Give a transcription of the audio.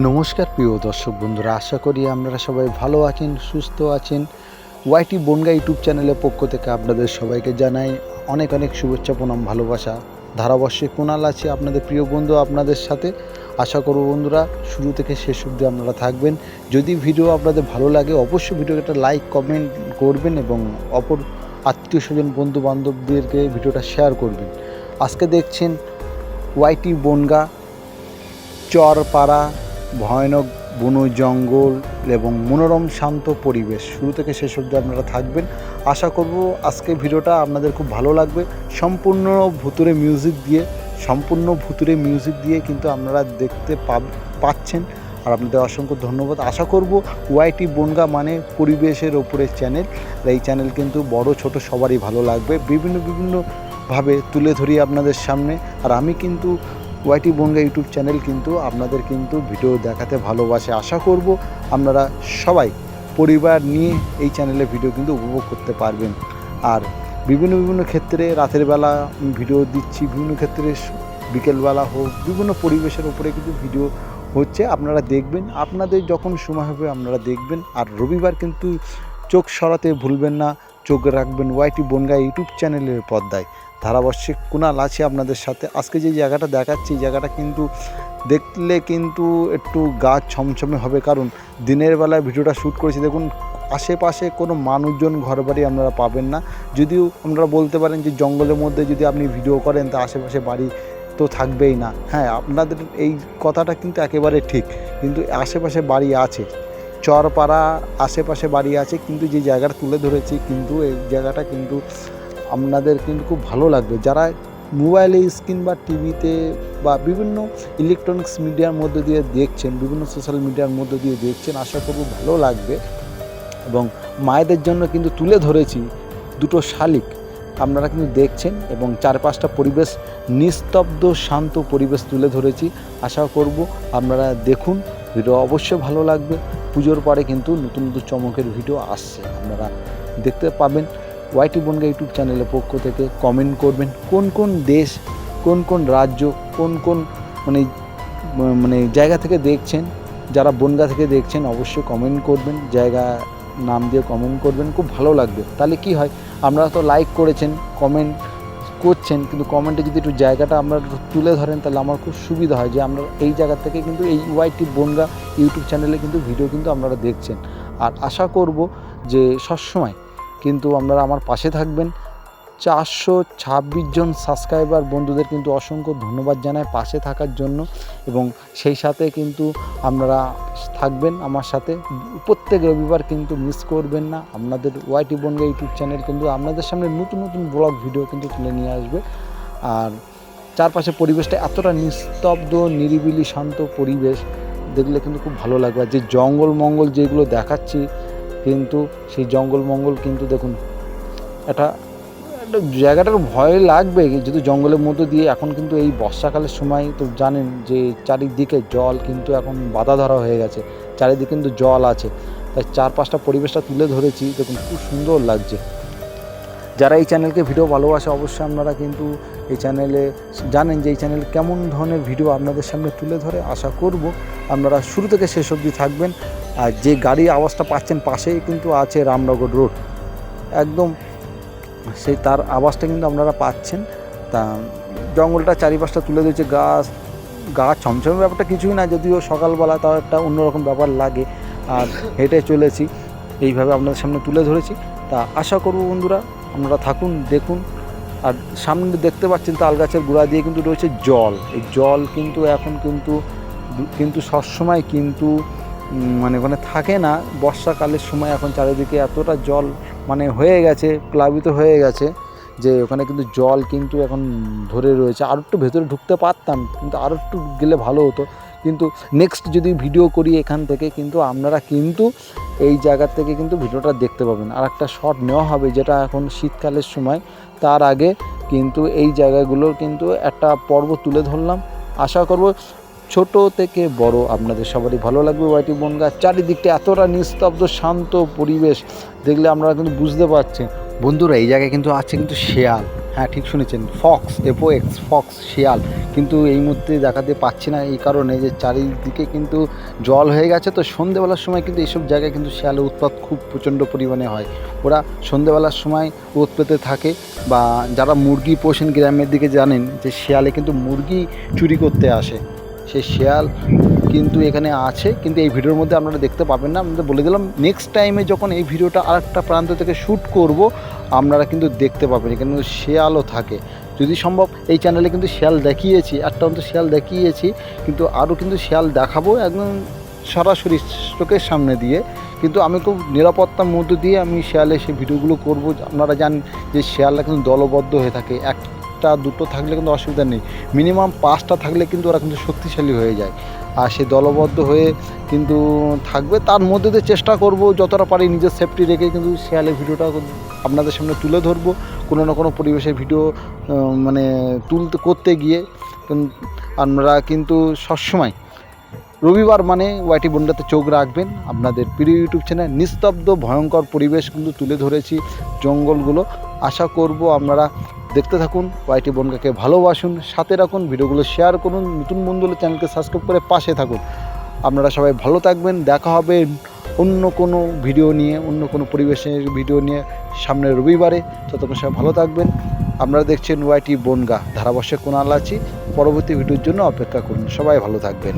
নমস্কার প্রিয় দর্শক বন্ধুরা, আশা করি আপনারা সবাই ভালো আছেন, সুস্থ আছেন। ওয়াইটি বনগা ইউটিউব চ্যানেলের পক্ষ থেকে আপনাদের সবাইকে জানাই অনেক অনেক শুভেচ্ছা, প্রণাম, ভালোবাসা। ধারাবর্ষে কোনাল আছে আপনাদের প্রিয় বন্ধু আপনাদের সাথে। আশা করব বন্ধুরা, শুরু থেকে শেষ অবধি আপনারা থাকবেন। যদি ভিডিও আপনাদের ভালো লাগে, অবশ্যই ভিডিওটা লাইক কমেন্ট করবেন এবং অপর আত্মীয় স্বজন বন্ধু বান্ধবদেরকে ভিডিওটা শেয়ার করবেন। আজকে দেখছেন ওয়াইটি বনগা চরপাড়া ভয়ানক বন জঙ্গল এবং মনোরম, শান্ত পরিবেশ। শুরু থেকে শেষ অবধি আপনারা থাকবেন। আশা করব আজকে ভিডিওটা আপনাদের খুব ভালো লাগবে। সম্পূর্ণ ভুতুরে মিউজিক দিয়ে, সম্পূর্ণ ভুতুরে মিউজিক দিয়ে কিন্তু আপনারা দেখতে পাচ্ছেন। আর আপনাদের অসংখ্য ধন্যবাদ। আশা করব ওয়াইটি বনগা মানে পরিবেশের ওপরে চ্যানেল আর এই চ্যানেল কিন্তু বড়, ছোট, সবারই ভালো লাগবে। বিভিন্ন বিভিন্নভাবে তুলে ধরি আপনাদের সামনে। আর আমি কিন্তু ওয়াইটি বনগা ইউটিউব চ্যানেল কিন্তু আপনাদের কিন্তু ভিডিও দেখাতে ভালোবাসে। আশা করব আপনারা সবাই পরিবার নিয়ে এই চ্যানেলে ভিডিও কিন্তু উপভোগ করতে পারবেন। আর বিভিন্ন বিভিন্ন ক্ষেত্রে রাতের বেলা ভিডিও দিচ্ছি, বিভিন্ন ক্ষেত্রে বিকেলবেলা হোক, বিভিন্ন পরিবেশের উপরে কিন্তু ভিডিও হচ্ছে। আপনারা দেখবেন, আপনাদের যখন সময় হবে আপনারা দেখবেন। আর রবিবার কিন্তু চোখ সরাতে ভুলবেন না, চোখ রাখবেন ওয়াইটি বনগা ইউটিউব চ্যানেলের পর্দায়। ধারাবর্ষিক কুণাল আছে আপনাদের সাথে। আজকে যে জায়গাটা দেখাচ্ছি জায়গাটা কিন্তু দেখলে কিন্তু একটু গা ছমছমে হবে। কারণ দিনের বেলায় ভিডিওটা শ্যুট করেছি, দেখুন, আশেপাশে কোনো মানুষজন ঘরবাড়ি আপনারা পাবেন না। যদিও আপনারা বলতে পারেন যে জঙ্গলের মধ্যে যদি আপনি ভিডিও করেন, তা আশেপাশে বাড়ি তো থাকবেই না। হ্যাঁ আপনাদের এই কথাটা কিন্তু একেবারে ঠিক। কিন্তু আশেপাশে বাড়ি আছে, চরপাড়া আশেপাশে বাড়ি আছে, কিন্তু যে জায়গাটা তুলে ধরেছি, কিন্তু এই জায়গাটা কিন্তু আপনাদের কিন্তু খুব ভালো লাগবে। যারা মোবাইলে স্ক্রিন বা টিভিতে বা বিভিন্ন ইলেকট্রনিক্স মিডিয়ার মধ্যে দিয়ে দেখছেন, বিভিন্ন সোশ্যাল মিডিয়ার মধ্যে দিয়ে দেখছেন, আশা করব ভালো লাগবে। এবং মায়েদের জন্য কিন্তু তুলে ধরেছি দুটো শালিক। আপনারা কিন্তু দেখছেন এবং চারপাশটা পরিবেশ, নিস্তব্ধ, শান্ত পরিবেশ তুলে ধরেছি। আশা করব আপনারা দেখুন, ভিডিও অবশ্যই ভালো লাগবে। পুজোর পরে কিন্তু নতুন নতুন চমকের ভিডিও আসছে। আপনারা দেখতে পাবেন। ওয়াইটি বনগা ইউটিউব চ্যানেলের পক্ষ থেকে কমেন্ট করবেন কোন কোন দেশ, কোন কোন রাজ্য, কোন কোন মানে মানে জায়গা থেকে দেখছেন, যারা বনগা থেকে দেখছেন অবশ্যই কমেন্ট করবেন, জায়গা নাম দিয়ে কমেন্ট করবেন, খুব ভালো লাগবে। তাহলে কি হয় আপনারা তো লাইক করেছেন কমেন্ট করছেন, কিন্তু কমেন্টে যদি একটু জায়গাটা আপনারা তুলে ধরেন, তাহলে আমার খুব সুবিধা হয় যে আমরা এই জায়গা থেকে কিন্তু এই ওয়াইটি বনগা ইউটিউব চ্যানেলে কিন্তু ভিডিও কিন্তু আপনারা দেখছেন। আর আশা করব যে সবসময় কিন্তু আপনারা আমার পাশে থাকবেন। চারশো ছাব্বিশ জন সাবস্ক্রাইবার বন্ধুদের কিন্তু অসংখ্য ধন্যবাদ জানাই পাশে থাকার জন্য এবং সেই সাথে কিন্তু আপনারা থাকবেন আমার সাথে। প্রত্যেক রবিবার কিন্তু মিস করবেন না। আপনাদের ওয়াইটি বনগা ইউটিউব চ্যানেল কিন্তু আপনাদের সামনে নতুন নতুন ব্লগ, ভিডিও কিন্তু তুলে নিয়ে আসবে। আর চারপাশে পরিবেশটা এতটা নিস্তব্ধ, নিরিবিলি, শান্ত পরিবেশ, দেখলে কিন্তু খুব ভালো লাগবে। যে জঙ্গল মঙ্গল যেগুলো দেখাচ্ছি কিন্তু সেই জঙ্গল মঙ্গল কিন্তু দেখুন একটা একটা জায়গাটার ভয় লাগবে যদি জঙ্গলের মধ্যে দিয়ে এখন কিন্তু এই বর্ষাকালের সময় তো জানেন যে চারিদিকে জল কিন্তু এখন বাধা ধরা হয়ে গেছে, চারিদিকে কিন্তু জল আছে। তাই চারপাশটা পরিবেশটা তুলে ধরেছি, দেখুন খুব সুন্দর লাগছে। যারা এই চ্যানেলকে ভিডিও ভালোবাসে অবশ্যই আপনারা কিন্তু এই চ্যানেলে জানেন যে এই চ্যানেল কেমন ধরনের ভিডিও আপনাদের সামনে তুলে ধরে। আশা করব আপনারা শুরু থেকে শেষ অবধি থাকবেন। আর যে গাড়ি আওয়াজটা পাচ্ছেন পাশেই কিন্তু আছে রামনগর রোড। একদম সেই তার আওয়াজটা কিন্তু আপনারা পাচ্ছেন। তা জঙ্গলটা চারিপাশটা তুলে দিয়েছে গাছ গাছ ছমছমের ব্যাপারটা কিছুই না, যদিও সকালবেলা তাও একটা অন্যরকম ব্যাপার লাগে। আর হেঁটে চলেছি, এইভাবে আপনাদের সামনে তুলে ধরেছি। তা আশা করব বন্ধুরা, আপনারা থাকুন, দেখুন। আর সামনে দেখতে পাচ্ছেন তাল গাছের গোড়া দিয়ে কিন্তু রয়েছে জল। এই জল কিন্তু এখন কিন্তু কিন্তু সবসময় কিন্তু মানে ওখানে থাকে না। বর্ষাকালের সময় এখন চারিদিকে এতটা জল মানে হয়ে গেছে, প্লাবিত হয়ে গেছে যে ওখানে কিন্তু জল কিন্তু এখন ধরে রয়েছে। আর একটু ভেতরে ঢুকতে পারতাম, কিন্তু আরও একটু গেলে ভালো হতো। কিন্তু নেক্সট যদি ভিডিও করি এখান থেকে, কিন্তু আপনারা কিন্তু এই জায়গা থেকে কিন্তু ভিডিওটা দেখতে পাবেন। আর একটা শট নেওয়া হবে যেটা এখন শীতকালের সময়। তার আগে কিন্তু এই জায়গাগুলোর কিন্তু একটা পর্ব তুলে ধরলাম। আশা করব ছোট থেকে বড় আপনাদের সবারই ভালো লাগবে ওয়াইটি বনগা। চারিদিকটা এতটা নিস্তব্ধ, শান্ত পরিবেশ, দেখলে আপনারা কিন্তু বুঝতে পারছেন। বন্ধুরা, এই জায়গায় কিন্তু আছে কিন্তু শেয়াল। হ্যাঁ ঠিক শুনেছেন ফক্স এফও এক্স ফক্স শিয়াল। কিন্তু এই মুহূর্তে দেখাতে পাচ্ছি না, এই কারণে যে চারিদিকে কিন্তু জল হয়ে গেছে। তো সন্ধেবেলার সময় কিন্তু এইসব জায়গায় কিন্তু শিয়ালের উৎপাত খুব প্রচণ্ড পরিমাণে হয়। ওরা সন্ধেবেলার সময় রোদ পেতে থাকে বা যারা মুরগি পোষেন গ্রামের দিকে জানেন যে শিয়ালে কিন্তু মুরগি চুরি করতে আসে। সেই শেয়াল কিন্তু এখানে আছে, কিন্তু এই ভিডিওর মধ্যে আপনারা দেখতে পাবেন না। আমাদের বলে দিলাম নেক্সট টাইমে যখন এই ভিডিওটা আরেকটা প্রান্ত থেকে শ্যুট করব, আপনারা কিন্তু দেখতে পাবেন, এখানে কিন্তু শেয়ালও থাকে। যদি সম্ভব, এই চ্যানেলে কিন্তু শিয়াল দেখিয়েছি, একটা অন্তত শিয়াল দেখিয়েছি, কিন্তু আরও কিন্তু শেয়াল দেখাবো একদম সরাসরি চোখের সামনে দিয়ে। কিন্তু আমি খুব নিরাপত্তার মধ্য দিয়ে আমি শেয়ালে সেই ভিডিওগুলো করব। আপনারা জানেন যে শিয়ালরা কিন্তু দলবদ্ধ হয়ে থাকে একটা দুটো থাকলে কিন্তু অসুবিধা নেই। মিনিমাম পাঁচটা থাকলে কিন্তু ওরা কিন্তু শক্তিশালী হয়ে যায়। আর সে দলবদ্ধ হয়ে কিন্তু থাকবে, তার মধ্যে দিয়ে চেষ্টা করব যতটা পারি নিজের সেফটি রেখে কিন্তু শেয়ালের ভিডিওটা আপনাদের সামনে তুলে ধরবো। কোনো না কোনো পরিবেশের ভিডিও মানে তুলতে, করতে গিয়ে। আমরা কিন্তু সবসময় রবিবার মানে ওয়াইটি বন্ডাতে চোখ রাখবেন। আপনাদের প্রিয় ইউটিউব চ্যানেল নিস্তব্ধ, ভয়ঙ্কর পরিবেশ কিন্তু তুলে ধরেছি জঙ্গলগুলো। আশা করব আপনারা দেখতে থাকুন ওয়াইটি বনগাকে ভালোবাসুন, সাথে রাখুন, ভিডিওগুলো শেয়ার করুন, নতুন বন্ধু হলে চ্যানেলকে সাবস্ক্রাইব করে পাশে থাকুন। আপনারা সবাই ভালো থাকবেন, দেখা হবে অন্য কোনো ভিডিও নিয়ে, অন্য কোনো পরিবেশের ভিডিও নিয়ে সামনে রবিবারে। ততক্ষণ সবাই ভালো থাকবেন। আপনারা দেখছেন ওয়াইটি বনগা ধারাবর্ষে কোনাল আছি। পরবর্তী ভিডিওর জন্য অপেক্ষা করুন। সবাই ভালো থাকবেন।